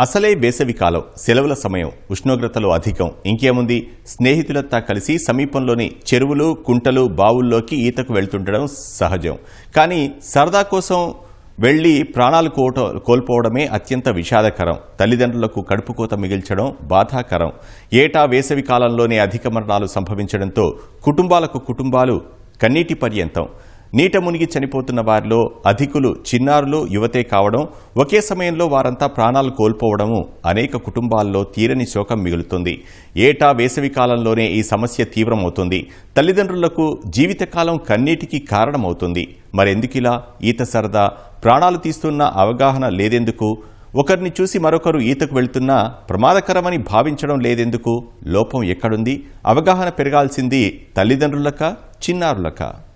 అసలే వేసవికాలం సెలవుల సమయం ఉష్ణోగ్రతలు అధికం. ఇంకేముంది? స్నేహితులతో కలిసి సమీపంలోని చెరువులు కుంటలు బావుల్లోకి ఈతకు వెళ్తుండడం సహజం. కానీ సరదా కోసం వెళ్ళి ప్రాణాలు కోట కోల్పోవడమే అత్యంత విషాదకరం. తల్లిదండ్రులకు కడుపుకోత మిగిల్చడం బాధాకరం. ఏటా వేసవి కాలంలోనే అధిక మరణాలు సంభవించడంతో కుటుంబాలకు కుటుంబాలు కన్నీటి పర్యంతం. నీట మునిగి చనిపోతున్న వారిలో అధికులు చిన్నారులు యువతే కావడం ఒకే సమయంలో వారంతా ప్రాణాలు కోల్పోవడము అనేక కుటుంబాల్లో తీరని శోకం మిగులుతుంది. ఏటా వేసవి కాలంలోనే ఈ సమస్య తీవ్రమవుతుంది. తల్లిదండ్రులకు జీవితకాలం కన్నీటికి కారణమవుతుంది. మరెందుకిలా? ఈత సరదా. ప్రాణాలు తీస్తున్న అవగాహన లేదెందుకు? ఒకరిని చూసి మరొకరు ఈతకు వెళ్తున్నా ప్రమాదకరమని భావించడం లేదెందుకు? లోపం ఎక్కడుంది? అవగాహన పెరగాల్సింది తల్లిదండ్రులక చిన్నారులక?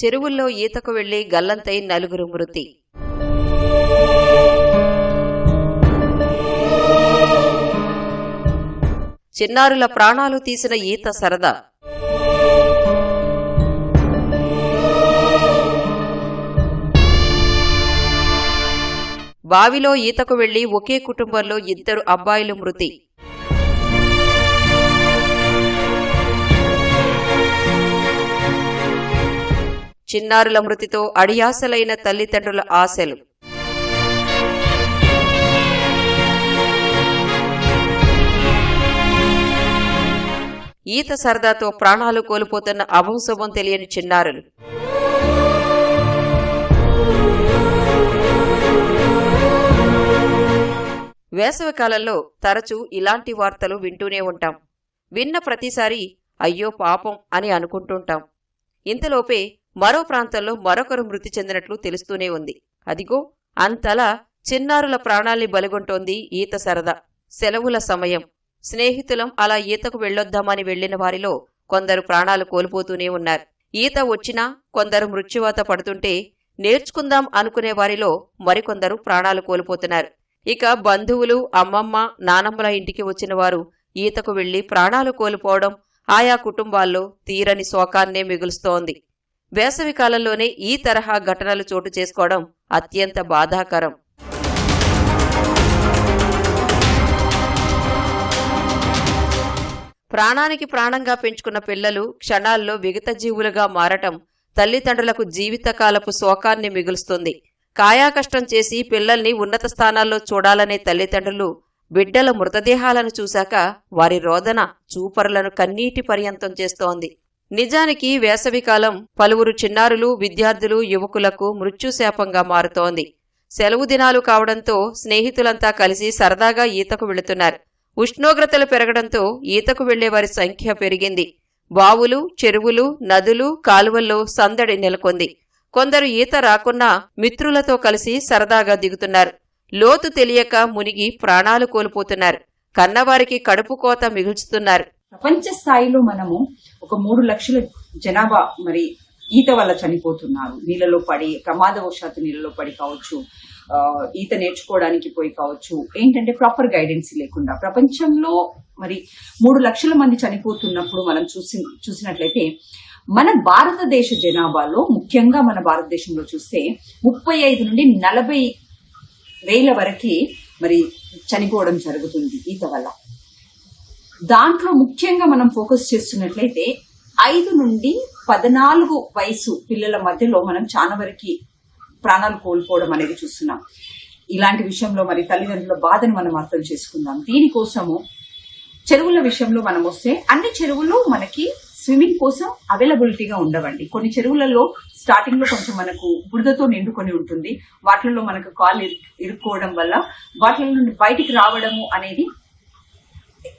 చెరువుల్లో ఈతకు వెళ్ళి గల్లంతై నలుగురు మృతి. చిన్నారుల ప్రాణాలు తీసిన ఈత సరదా. బావిలో ఈతకు వెళ్ళి ఒకే కుటుంబంలో ఇద్దరు అబ్బాయిలు మృతి. చిన్నారుల మృతితో అడియాసలైన తల్లిదండ్రుల ఆశలు. ఈత సరదాతో ప్రాణాలు కోల్పోతున్న అభంశుభం తెలియని చిన్నారులు. వేసవికాలంలో తరచూ ఇలాంటి వార్తలు వింటూనే ఉంటాం. విన్న ప్రతిసారి అయ్యో పాపం అని అనుకుంటుంటాం. ఇంతలోపే మరో ప్రాంతంలో మరొకరు మృతి చెందినట్లు తెలుస్తూనే ఉంది. అదిగో అంతలా చిన్నారుల ప్రాణాల్ని బలిగొంటోంది ఈత సరదా. సెలవుల సమయం. స్నేహితులం అలా ఈతకు వెళ్ళొద్దామని వెళ్ళిన వారిలో కొందరు ప్రాణాలు కోల్పోతూనే ఉన్నారు. ఈత వచ్చినా కొందరు మృత్యువాత పడుతుంటే నేర్చుకుందాం అనుకునే వారిలో మరికొందరు ప్రాణాలు కోల్పోతున్నారు. ఇక బంధువులు అమ్మమ్మ నానమ్మల ఇంటికి వచ్చిన వారు ఈతకు వెళ్ళి ప్రాణాలు కోల్పోవడం ఆయా కుటుంబాల్లో తీరని శోకాన్నే మిగులుస్తోంది. వేసవి కాలంలోనే ఈ తరహా ఘటనలు చోటు చేసుకోవడం అత్యంత బాధాకరం. ప్రాణానికి ప్రాణంగా పెంచుకున్న పిల్లలు క్షణాల్లో విగత జీవులుగా మారటం తల్లిదండ్రులకు జీవితకాలపు శోకాన్ని మిగులుస్తుంది. కాయాకష్టం చేసి పిల్లల్ని ఉన్నత స్థానాల్లో చూడాలనే తల్లిదండ్రులు బిడ్డల మృతదేహాలను చూశాక వారి రోదన చూపరులను కన్నీటి పర్యంతం చేస్తోంది. నిజానికి వేసవికాలం పలువురు చిన్నారులు విద్యార్థులు యువకులకు మృత్యుశాపంగా మారుతోంది. సెలవు దినాలు కావడంతో స్నేహితులంతా కలిసి సరదాగా ఈతకు వెళుతున్నారు. ఉష్ణోగ్రతలు పెరగడంతో ఈతకు వెళ్ళేవారి సంఖ్య పెరిగింది. బావులు చెరువులు నదులు కాలువల్లో సందడి నెలకొంది. కొందరు ఈత రాకున్నా మిత్రులతో కలిసి సరదాగా దిగుతున్నారు. లోతు తెలియక మునిగి ప్రాణాలు కోల్పోతున్నారు. కన్నవారికి కడుపు కోత మిగుల్చుతున్నారు. ప్రపంచ స్థాయిలో మనము ఒక మూడు లక్షల జనాభా మరి ఈత వల్ల చనిపోతున్నారు. నీళ్ళలో పడి ప్రమాదవశాత్తు నీళ్ళలో పడి కావచ్చు ఈత నేర్చుకోవడానికి పోయి కావచ్చు. ఏంటంటే ప్రాపర్ గైడెన్స్ లేకుండా ప్రపంచంలో మరి మూడు లక్షల మంది చనిపోతున్నప్పుడు మనం చూసి చూసినట్లయితే మన భారతదేశ జనాభాలో ముఖ్యంగా మన భారతదేశంలో చూస్తే ముప్పై ఐదు నుండి నలభై వేల వరకే మరి చనిపోవడం జరుగుతుంది ఈత వల్ల. దాంట్లో ముఖ్యంగా మనం ఫోకస్ చేస్తున్నట్లయితే ఐదు నుండి పద్నాలుగు వయసు పిల్లల మధ్యలో మనం చాలా వరకు ప్రాణాలు కోల్పోవడం అనేది చూస్తున్నాం. ఇలాంటి విషయంలో మరి తల్లిదండ్రుల బాధను మనం అర్థం చేసుకుందాం. దీనికోసము చెరువుల విషయంలో మనం వస్తే అన్ని చెరువులు మనకి స్విమ్మింగ్ కోసం అవైలబిలిటీగా ఉండవండి. కొన్ని చెరువులలో స్టార్టింగ్లో కొంచెం మనకు బురదతో నిండుకొని ఉంటుంది. వాటిల్లో మనకు కాలు ఇరు- ఇరుక్కోవడం వల్ల వాటిలో నుండి బయటికి రావడము అనేది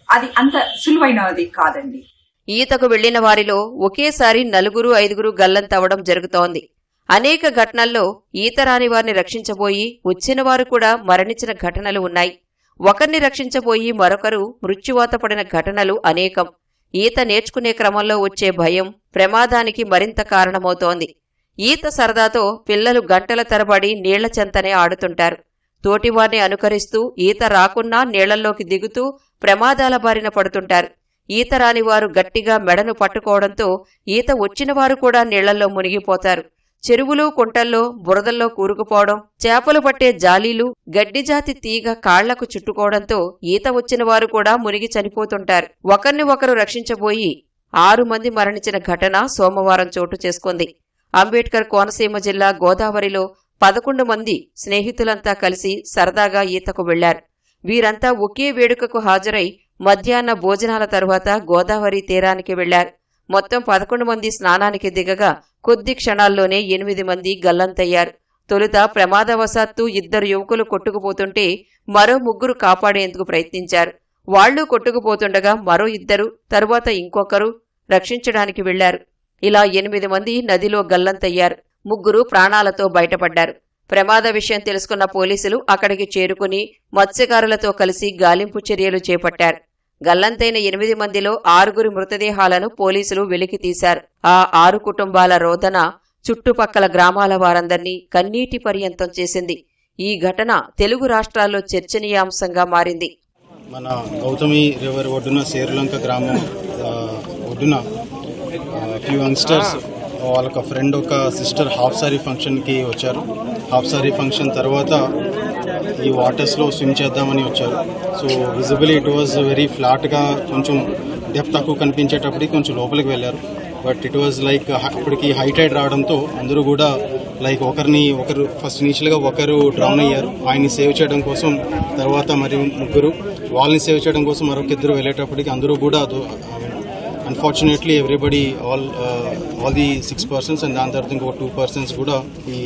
అది అంత సులువైనది కాదండి. ఈతకు వెళ్ళిన వారిలో ఒకేసారి నలుగురు ఐదుగురు గల్లంతవడం జరుగుతోంది. అనేక ఘటనల్లో ఈత రాని వారిని రక్షించబోయి వచ్చిన వారు కూడా మరణించిన ఘటనలు ఉన్నాయి. ఒకరిని రక్షించబోయి మరొకరు మృత్యువాత పడిన ఘటనలు అనేకం. ఈత నేర్చుకునే క్రమంలో వచ్చే భయం ప్రమాదానికి మరింత కారణమవుతోంది. ఈత సరదాతో పిల్లలు గంటల తరబడి నీళ్ళ చెంతనే ఆడుతుంటారు. తోటివారిని అనుకరిస్తూ ఈత రాకున్నా నీళ్ళల్లోకి దిగుతూ ప్రమాదాల బారిన పడుతుంటారు. ఈత రాని వారు గట్టిగా మెడను పట్టుకోవడంతో ఈత వచ్చినవారు కూడా నీళ్ళల్లో మునిగిపోతారు. చెరువులు కుంటల్లో బురదల్లో కూరుకుపోవడం చేపలు పట్టే జాలీలు గడ్డిజాతి తీగ కాళ్ళకు చుట్టుకోవడంతో ఈత వచ్చిన వారు కూడా మునిగి చనిపోతుంటారు. ఒకరిని ఒకరు రక్షించబోయి ఆరు మంది మరణించిన ఘటన సోమవారం చోటు చేసుకుంది. అంబేద్కర్ కోనసీమ జిల్లా గోదావరిలో పదకొండు మంది స్నేహితులంతా కలిసి సరదాగా ఈతకు వెళ్ళారు వీరంతా ఒకే వేడుకకు హాజరై మధ్యాహ్న భోజనాల తరువాత గోదావరి తీరానికి వెళ్ళారు మొత్తం పదకొండు మంది స్నానానికి దిగగా కొద్ది క్షణాల్లోనే ఎనిమిది మంది గల్లంతయ్యారు. తొలుత ప్రమాదవశాత్తు ఇద్దరు యువకులు కొట్టుకుపోతుంటే మరో ముగ్గురు కాపాడేందుకు ప్రయత్నించారు. వాళ్ళు కొట్టుకుపోతుండగా మరో ఇద్దరు తరువాత ఇంకొకరు రక్షించడానికి వెళ్ళారు ఇలా ఎనిమిది మంది నదిలో గల్లంతయ్యారు. ముగ్గురు ప్రాణాలతో బయటపడ్డారు. ప్రమాద విషయం తెలుసుకున్న పోలీసులు అక్కడికి చేరుకుని మత్స్యకారులతో కలిసి గాలింపు చర్యలు చేపట్టారు. గల్లంతైన ఎనిమిది మందిలో ఆరుగురి మృతదేహాలను పోలీసులు వెలికి తీశారు. ఆ ఆరు కుటుంబాల రోదన చుట్టుపక్కల గ్రామాల వారందర్నీ కన్నీటి పర్యంతం చేసింది. ఈ ఘటన తెలుగు రాష్ట్రాల్లో చర్చనీయాంశంగా మారింది. మన గౌతమి రివర్ ఒడ్డున సేరులంక గ్రామం ఒడ్డున ఫ్యూ యంగ్స్టర్స్ వాళ్ళొక ఫ్రెండ్ ఒక సిస్టర్ హాఫ్ సారీ ఫంక్షన్కి వచ్చారు. హాఫ్ సారీ ఫంక్షన్ తర్వాత ఈ వాటర్స్లో స్విమ్ చేద్దామని వచ్చారు. So visibility it was very ఫ్లాట్గా కొంచెం డెప్త్ తక్కువ కనిపించేటప్పటికి కొంచెం లోపలికి వెళ్ళారు. బట్ ఇట్ వాజ్ లైక్ అప్పటికి హైటైడ్ రావడంతో అందరూ కూడా లైక్ ఒకరిని ఒకరు ఫస్ట్ ఇనిషియల్గా ఒకరు డ్రౌన్ అయ్యారు. ఆయన్ని సేవ్ చేయడం కోసం తర్వాత మరి ముగ్గురు వాళ్ళని సేవ్ చేయడం కోసం మరొక ఇద్దరు వెళ్ళేటప్పటికి అందరూ కూడా unfortunately everybody all all the six persons and దాని తర్వాత ఇంకొక టూ పర్సన్స్ కూడా ఈ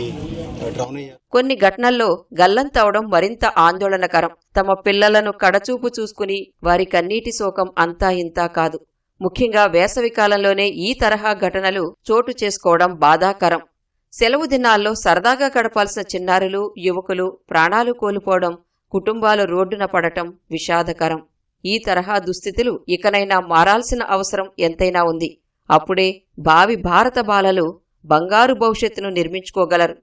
డ్రౌన్ అయ్యారు. కొన్ని ఘటనల్లో గల్లంతవడం మరింత ఆందోళనకరం. తమ పిల్లలను కడచూపు చూసుకుని వారి కన్నీటి శోకం అంతా ఇంతా కాదు. ముఖ్యంగా వేసవి కాలంలోనే ఈ తరహా ఘటనలు చోటు చేసుకోవడం బాధాకరం. సెలవు దినాల్లో సరదాగా గడపాల్సిన చిన్నారులు యువకులు ప్రాణాలు కోల్పోవడం కుటుంబాలు రోడ్డున పడటం విషాదకరం. ఈ తరహా దుస్థితులు ఇకనైనా మారాల్సిన అవసరం ఎంతైనా ఉంది. అప్పుడే భావి భారత బాలలు బంగారు భవిష్యత్తును నిర్మించుకోగలరు.